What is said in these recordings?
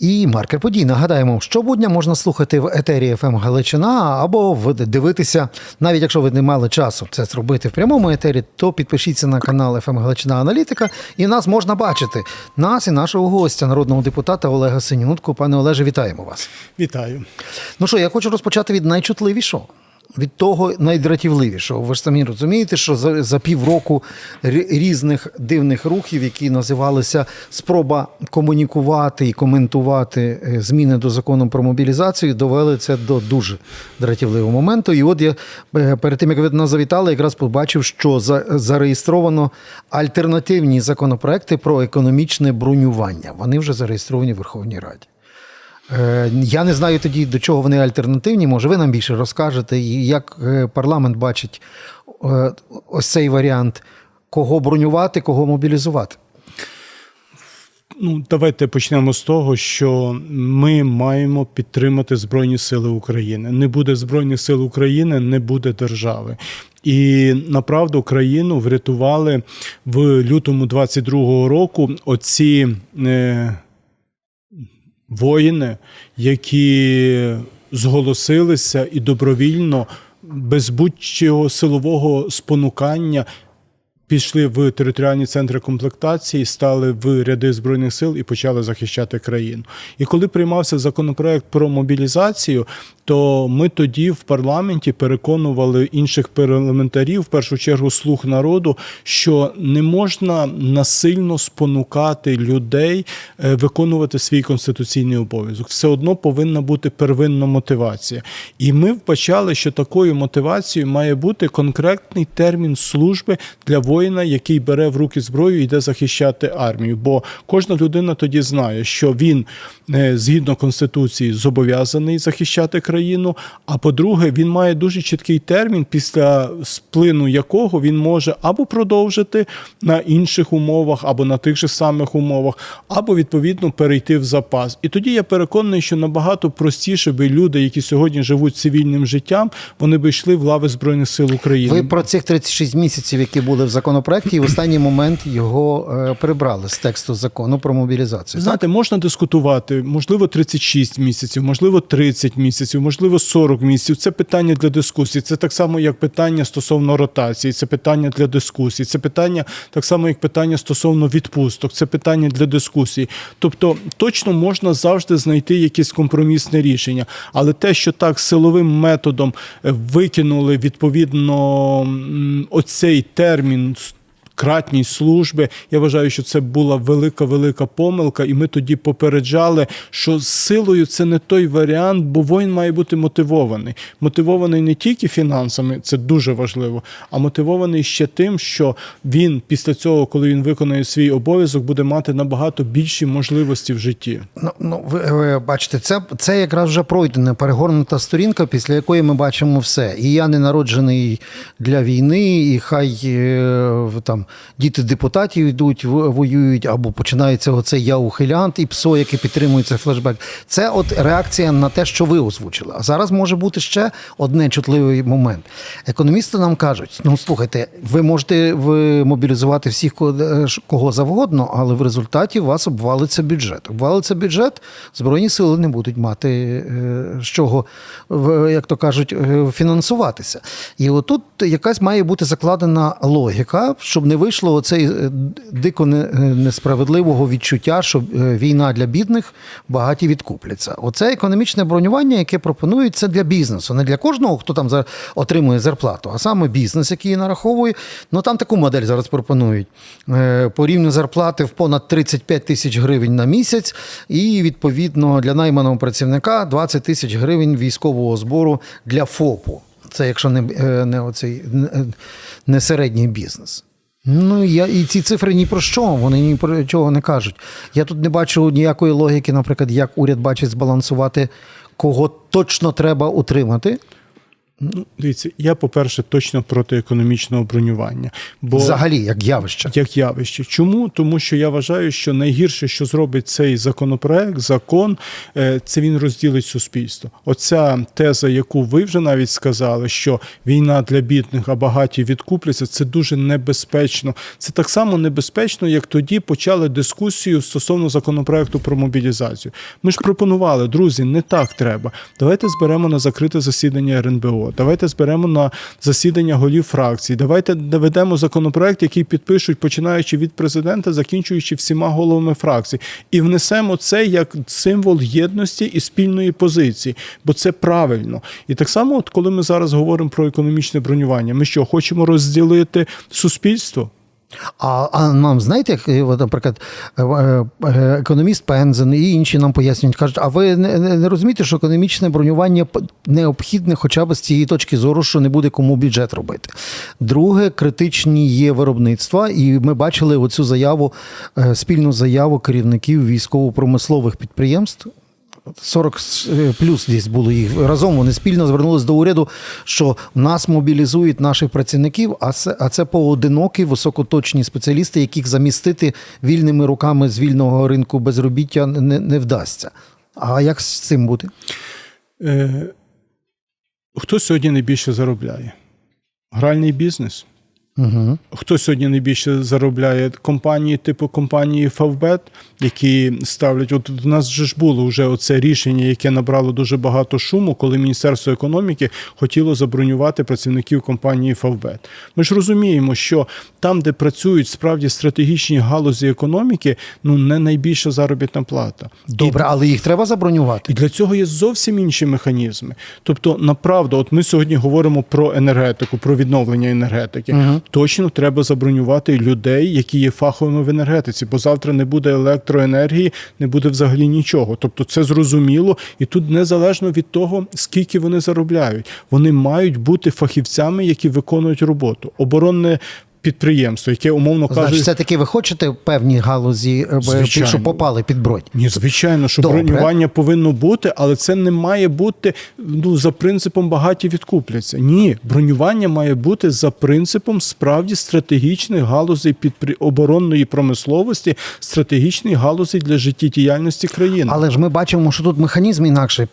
І маркер подій. Нагадаємо, щобудня можна слухати в етері ФМ Галичина або дивитися, навіть якщо ви не мали часу це зробити в прямому етері, то підпишіться на канал ФМ Галичина Аналітика, і нас можна бачити. Нас і нашого гостя, народного депутата Олега Синютку. Пане Олеже, вітаємо вас. Вітаю. Ну що, я хочу розпочати від найчутливішого. Від того найдратівливішого. Ви ж самі розумієте, що за, за півроку рі- різних дивних рухів, які називалися спроба комунікувати і коментувати е, зміни до закону про мобілізацію, довели це до дуже дратівливого моменту. І от я е, перед тим, як ви нас завітали, якраз побачив, що за, зареєстровано альтернативні законопроекти про економічне бронювання. Вони вже зареєстровані в Верховній Раді. Е, Я не знаю тоді, до чого вони альтернативні. Може, ви нам більше розкажете, як е, парламент бачить е, ось цей варіант, кого бронювати, кого мобілізувати. Ну, давайте почнемо з того, що ми маємо підтримати Збройні Сили України. Не буде Збройних сил України, не буде держави. І направду країну врятували в лютому 22-го року оці е, воїни, які зголосилися і добровільно, без будь-чого силового спонукання пішли в територіальні центри комплектації, стали в ряди збройних сил і почали захищати країну. І коли приймався законопроект про мобілізацію, то ми тоді в парламенті переконували інших парламентарів, в першу чергу слуг народу, що не можна насильно спонукати людей е, виконувати свій конституційний обов'язок. Все одно повинна бути первинна мотивація. І ми вбачали, що такою мотивацією має бути конкретний термін служби для воїна, який бере в руки зброю і йде захищати армію. Бо кожна людина тоді знає, що він е, згідно конституції зобов'язаний захищати країну. А по-друге, він має дуже чіткий термін, після сплину якого він може або продовжити на інших умовах, або на тих же самих умовах, або відповідно перейти в запас. І тоді я переконаний, що набагато простіше би люди, які сьогодні живуть цивільним життям, вони би йшли в лави збройних сил України. Ви про цих 36 місяців, які були в законопроекті, і в останній момент його е, прибрали з тексту закону про мобілізацію. Знаєте, можна дискутувати, можливо, 36 місяців, можливо, 30 місяців, можливо, 40 місяців. Це питання для дискусії. Це так само, як питання стосовно ротації, це питання для дискусії, це питання так само, як питання стосовно відпусток, це питання для дискусії. Тобто, точно можна завжди знайти якесь компромісне рішення, але те, що так силовим методом е, викинули відповідно оцей термін кратність служби. Я вважаю, що це була велика велика помилка, і ми тоді попереджали, що з силою це не той варіант, бо воїн має бути мотивований. Мотивований не тільки фінансами, це дуже важливо, а мотивований ще тим, що він після цього, коли він виконає свій обов'язок, буде мати набагато більші можливості в житті. Ну, ну ви, ви бачите, це, це якраз вже пройдена перегорнута сторінка, після якої ми бачимо все. І я не народжений для війни, і хай е, там діти депутатів йдуть, воюють, або починається оце я ухилянт і ПСО, яке підтримує цей флешбек. Це от реакція на те, що ви озвучили. А зараз може бути ще одне чутливий момент. Економісти нам кажуть: ну слухайте, ви можете мобілізувати всіх кого- е, кого завгодно, але в результаті у вас обвалиться бюджет. Обвалиться бюджет, збройні сили не будуть мати е, з чого, як то кажуть, е, фінансуватися. І отут якась має бути закладена логіка, щоб не вийшло оцей е, дико е, несправедливого відчуття, що е, війна для бідних багаті відкупляться. Оце економічне бронювання, яке пропонують, це для бізнесу, не для кожного, хто там отримує зарплату, а саме бізнес, який нараховує. Ну там таку модель зараз пропонують. По рівню зарплати в понад 35 тисяч гривень на місяць, і відповідно для найманого працівника 20 тисяч гривень військового збору для ФОПу. Це якщо не, не, оцей, не середній бізнес. Ну, я, і ці цифри ні про що, вони ні про чого не кажуть. Я тут не бачу ніякої логіки, наприклад, як уряд бачить збалансувати, кого точно треба утримати. Ну, дивіться, я, по-перше, точно проти економічного бронювання. Бо Взагалі, як явище. як явище. Чому? Тому що я вважаю, що найгірше, що зробить цей законопроект, закон, е, це він розділить суспільство. Оця теза, яку ви вже навіть сказали, що війна для бідних, а багаті відкупляться, це дуже небезпечно. Це так само небезпечно, як тоді почали дискусію стосовно законопроекту про мобілізацію. Ми ж пропонували, друзі, не так треба. Давайте зберемо на закрите засідання РНБО. Давайте зберемо на засідання голів фракцій. Давайте доведемо законопроект, який підпишуть, починаючи від президента, закінчуючи всіма головами фракцій, і внесемо це як символ єдності і спільної позиції, бо це правильно. І так само, от коли ми зараз говоримо про економічне бронювання, ми що хочемо розділити суспільство? А, а нам знаєте, як, е, наприклад, е, е, економіст Пензен і інші нам пояснюють, кажуть, а ви не, не, розумієте, що економічне бронювання необхідне хоча б з цієї точки зору, що не буде кому бюджет робити. Друге, критичні є виробництва, і ми бачили оцю заяву, спільну заяву керівників військово-промислових підприємств. 40 е, плюс десь було їх разом. Вони спільно звернулись до уряду, що нас мобілізують наших працівників, а це, а це поодинокі високоточні спеціалісти, яких замістити вільними руками з вільного ринку безробіття не, не вдасться. А як з цим бути? Е, хто сьогодні найбільше заробляє? Гральний бізнес? Угу. Хто сьогодні найбільше заробляє? Компанії типу компанії Favbet, які ставлять. От в нас же ж було вже оце рішення, яке набрало дуже багато шуму, коли Міністерство економіки хотіло забронювати працівників компанії Favbet. Ми ж розуміємо, що там, де працюють справді стратегічні галузі економіки, ну не найбільша заробітна плата. Добре, але їх треба забронювати. І для цього є зовсім інші механізми. Тобто, направду, от ми сьогодні говоримо про енергетику, про відновлення енергетики. Точно треба забронювати людей, які є фаховими в енергетиці, бо завтра не буде електроенергії, не буде взагалі нічого. Тобто, це зрозуміло, і тут незалежно від того, скільки вони заробляють, вони мають бути фахівцями, які виконують роботу. Оборонне підприємство, яке умовно Значить, каже. все-таки ви хочете в певній галузі, е, Звичайно. щоб попали під бродь? Ні, звичайно, що Добре. бронювання повинно бути, але це не має бути ну за принципом багаті відкупляться. Ні, бронювання має бути за принципом справді стратегічних галузей підпри... оборонної промисловості, стратегічних галузей для життєдіяльності країни. Але ж ми бачимо, що тут механізм інакший.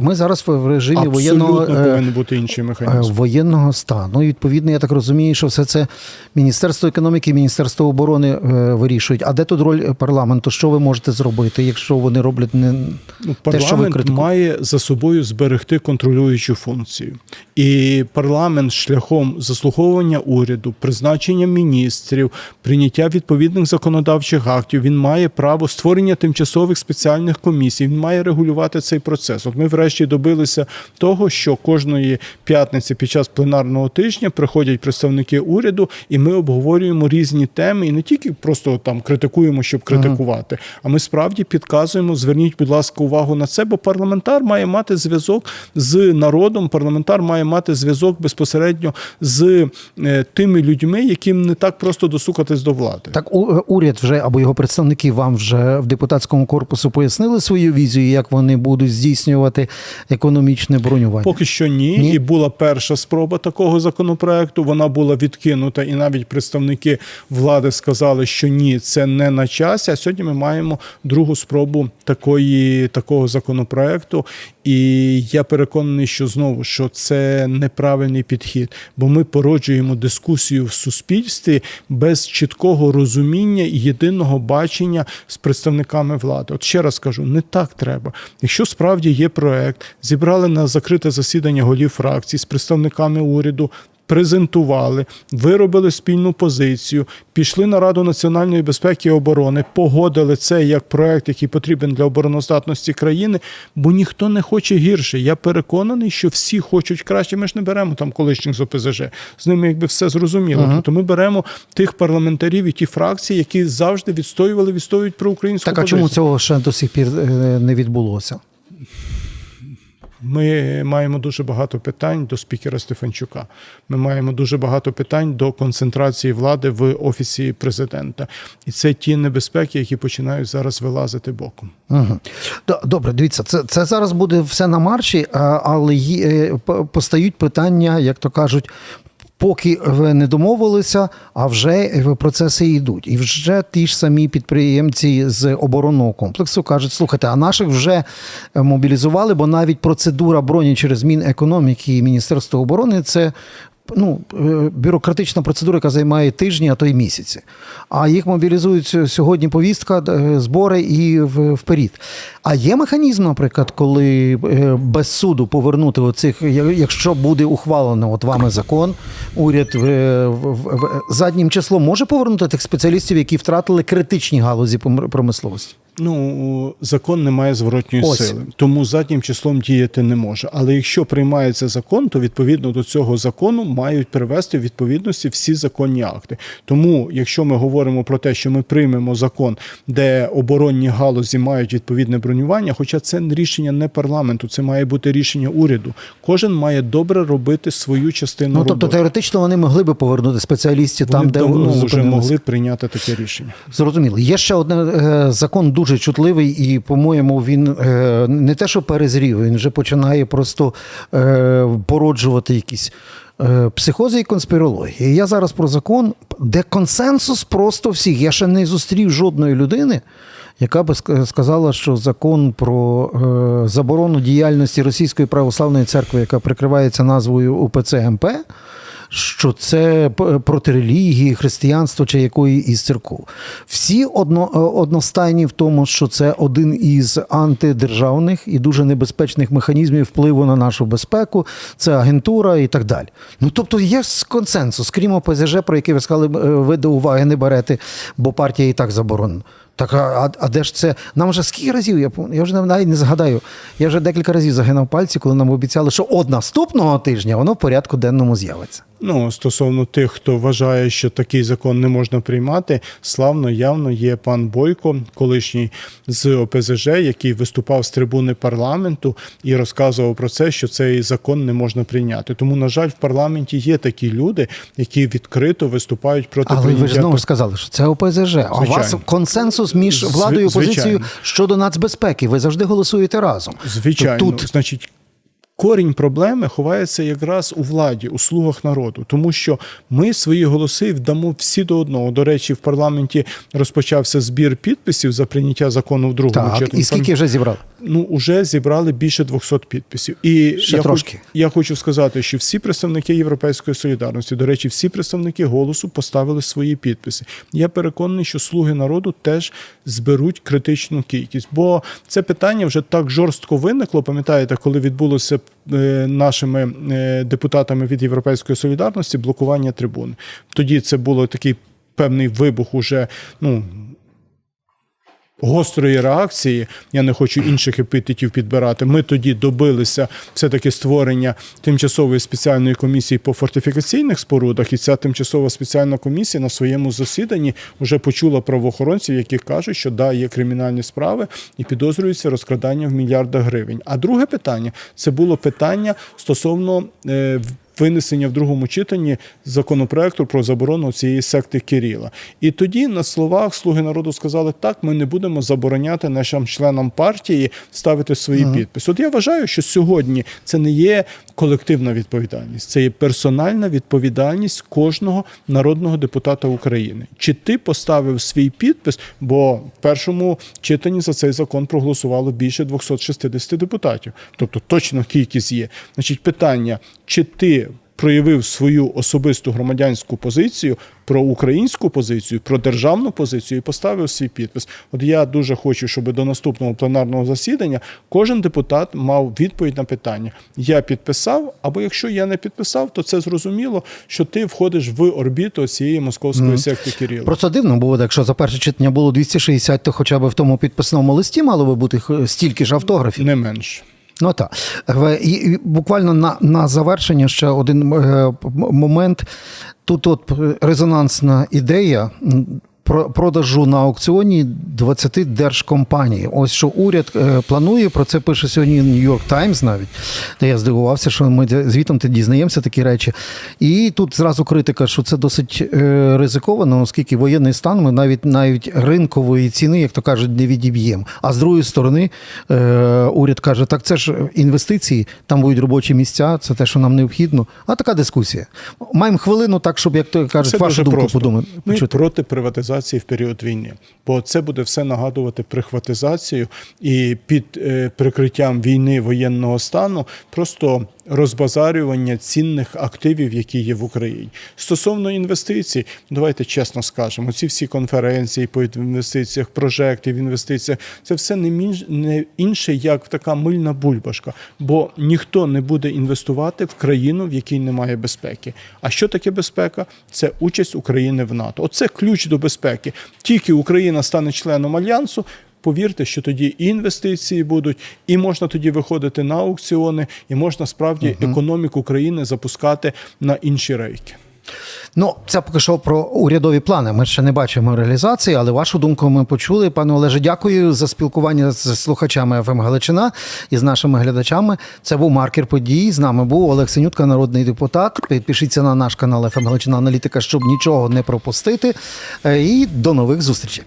Ми зараз в режимі Абсолютно воєнного е, повинен бути інший е, механізм. воєнного стану. Відповідно, я так розумію, що все це Міністерство економіки Міністерство оборони е, вирішують. А де тут роль парламенту? Що ви можете зробити, якщо вони роблять не Ну, те, що ви парламент критикуєте? має за собою зберегти контролюючу функцію. І парламент шляхом заслуговування уряду, призначення міністрів, прийняття відповідних законодавчих актів, він має право створення тимчасових спеціальних комісій. Він має регулювати цей процес. От ми, врешті, добилися того, що кожної п'ятниці під час пленарного тижня приходять представники уряду, і ми обговорюємо різні теми, і не тільки просто там критикуємо, щоб критикувати, а ми справді підказуємо. Зверніть, будь ласка, увагу на це, бо парламентар має мати зв'язок з народом. Парламентар має мати зв'язок безпосередньо з е, тими людьми, яким не так просто достукатись до влади. Так, е, уряд вже або його представники вам вже в депутатському корпусу пояснили свою візію, як вони будуть здійснювати економічне бронювання. Поки що ні. Ні? І була перша спроба такого законопроекту. Вона була відкинута, і навіть представники влади сказали, що ні, це не на часі. А сьогодні ми маємо другу спробу такої, такого законопроекту. І я переконаний, що знову що це неправильний підхід, бо ми породжуємо дискусію в суспільстві без чіткого розуміння і єдиного бачення з представниками влади. От ще раз кажу, не так треба. Якщо справді є проект, зібрали на закрите засідання голів фракцій з представниками уряду. Презентували, виробили спільну позицію, пішли на Раду національної безпеки і оборони, погодили це як проект, який потрібен для обороноздатності країни, бо ніхто не хоче гірше. Я переконаний, що всі хочуть краще. Ми ж не беремо там колишніх з ОПЗЖ. З ними якби все зрозуміло. Тобто ми беремо тих парламентарів і ті фракції, які завжди відстоювали, відстоюють про українську Так, а позицію. чому цього ще до сих пір е, не відбулося? Ми маємо дуже багато питань до спікера Стефанчука. Ми маємо дуже багато питань до концентрації влади в офісі президента. І це ті небезпеки, які починають зараз вилазити боком. Угу. Добре, дивіться, це, це зараз буде все на марші, але е, постають питання, як то кажуть. Поки не домовилися, а вже процеси йдуть. І вже ті ж самі підприємці з оборонного комплексу кажуть: слухайте, а наших вже е, мобілізували, бо навіть процедура броні через Мінекономіки і Міністерство оборони це ну, е, бюрократична процедура, яка займає тижні, а то й місяці. А їх мобілізують сьогодні повістка, е, збори і вперед. А є механізм, наприклад, коли е, без суду повернути оцих, якщо буде ухвалено от вами закон, уряд в, в, в- заднім числом може повернути тих спеціалістів, які втратили критичні галузі промисловості. Ну, закон не має зворотньої Ось. сили, тому заднім числом діяти не може. Але якщо приймається закон, то відповідно до цього закону мають привести в відповідності всі законні акти. Тому, якщо ми говоримо про те, що ми приймемо закон, де оборонні галузі мають відповідне бронювання, хоча це рішення не парламенту, це має бути рішення уряду. Кожен має добре робити свою частину Ну, роботи. тобто теоретично вони могли би повернути спеціалістів Вони там, де давно вже могли прийняти таке рішення. Зрозуміло. Є ще один е, закон дуже чутливий, і, по-моєму, він е, не те, що перезрів, він вже починає просто е, породжувати якісь. е, Психози і конспірології. Я зараз про закон, де консенсус просто всіх. Я ще не зустрів жодної людини, яка би сказала, що закон про заборону діяльності Російської православної церкви, яка прикривається назвою УПЦ МП, що це проти релігії, християнства чи якої із церков. Всі одно, е, одностайні в тому, що це один із антидержавних і дуже небезпечних механізмів впливу на нашу безпеку, це агентура і так далі. Ну тобто є консенсус, крім ОПЗЖ, про який ви сказали, е, ви до уваги не берете, бо партія і так заборонена. Так, а, а- де ж це? Нам вже скільки разів, я, я вже навіть не згадаю. Я вже декілька разів загинав пальці, коли нам обіцяли, що от наступного тижня воно в порядку денному з'явиться. Ну, стосовно тих, хто вважає, що такий закон не можна приймати, славно явно є пан Бойко, колишній з ОПЗЖ, який виступав з трибуни парламенту і розказував про це, що цей закон не можна прийняти. Тому, на жаль, в парламенті є такі люди, які відкрито виступають проти Але ви ж знову сказали, що це ОПЗЖ. А у вас Звичайно. Консенсус між владою і опозицією звичайно. щодо нацбезпеки. Ви завжди голосуєте разом. Звичайно, тут значить. Корінь проблеми ховається якраз у владі, у слугах народу, тому що ми свої голоси вдамо всі до одного. До речі, в парламенті розпочався збір підписів за прийняття закону в другому так, читанні. і скільки вже зібрали? ну уже зібрали більше 200 підписів. І Ще я, трошки. Хоч, я хочу сказати, що всі представники Європейської солідарності, до речі, всі представники голосу поставили свої підписи. Я переконаний, що слуги народу теж зберуть критичну кількість, бо це питання вже так жорстко виникло. Пам'ятаєте, коли відбулося нашими е, депутатами від Європейської солідарності блокування трибуни. Тоді це було такий певний вибух уже ну гострої реакції. Я не хочу інших епітетів підбирати. Ми тоді добилися все-таки створення тимчасової спеціальної комісії по фортифікаційних спорудах, і ця тимчасова спеціальна комісія на своєму засіданні вже почула правоохоронців, які кажуть, що да, є кримінальні справи і підозрюється розкрадання в мільярдах гривень. А друге питання це було питання стосовно. Е, винесення в другому читанні законопроекту про заборону цієї секти Кирила. І тоді на словах слуги народу сказали, так, ми не будемо забороняти нашим членам партії ставити свої підписи. От я вважаю, що сьогодні це не є колективна відповідальність, це є персональна відповідальність кожного народного депутата України. Чи ти поставив свій підпис? Бо в першому читанні за цей закон проголосувало більше 260 депутатів. Тобто точно кількість є. Значить, питання, чи ти проявив свою особисту громадянську позицію, про українську позицію, про державну позицію і поставив свій підпис. От я дуже хочу, щоб до наступного пленарного засідання кожен депутат мав відповідь на питання: я підписав, або якщо я не підписав, то це зрозуміло, що ти входиш в орбіту цієї московської секти Кирила. Просто дивно було, якщо за перше читання було 260, то хоча б в тому підписному листі мало би бути стільки ж автографів. Не менше. Ну так. Е, І, буквально на, на завершення ще один е, момент. Тут от е, резонансна ідея. Продажу на аукціоні 20 держкомпаній. Ось що уряд е, планує. Про це пише сьогодні Нью-Йорк Таймс навіть. Де я здивувався, що ми звітом дізнаємося такі речі. І тут зразу критика, що це досить е, ризиковано, оскільки воєнний стан ми навіть навіть ринкової ціни, як то кажуть, не відіб'ємо. А з другої сторони, е, уряд каже, так це ж інвестиції, там будуть робочі місця, це те, що нам необхідно. А така дискусія. Маємо хвилину, так щоб як то кажуть, вашу думку подумати. Ми проти приватизації в період війни, бо це буде все нагадувати прихватизацію і під е, прикриттям війни воєнного стану просто розбазарювання цінних активів, які є в Україні. Стосовно інвестицій, давайте чесно скажемо, ці всі конференції по інвестиціях, прожекти в інвестиціях, це все не, інше, як така мильна бульбашка, бо ніхто не буде інвестувати в країну, в якій немає безпеки. А що таке безпека? Це участь України в НАТО. Оце ключ до безпеки. Тільки Україна стане членом альянсу. Повірте, що тоді і інвестиції будуть, і можна тоді виходити на аукціони, і можна справді економіку країни запускати на інші рейки. Ну, це поки що про урядові плани. Ми ще не бачимо реалізації, але вашу думку ми почули. Пане Олеже, дякую за спілкування з слухачами ФМ Галичина і з нашими глядачами. Це був маркер подій. З нами був Олег Синютка, народний депутат. Підпишіться на наш канал ФМ Галичина Аналітика, щоб нічого не пропустити. Е, І до нових зустрічей.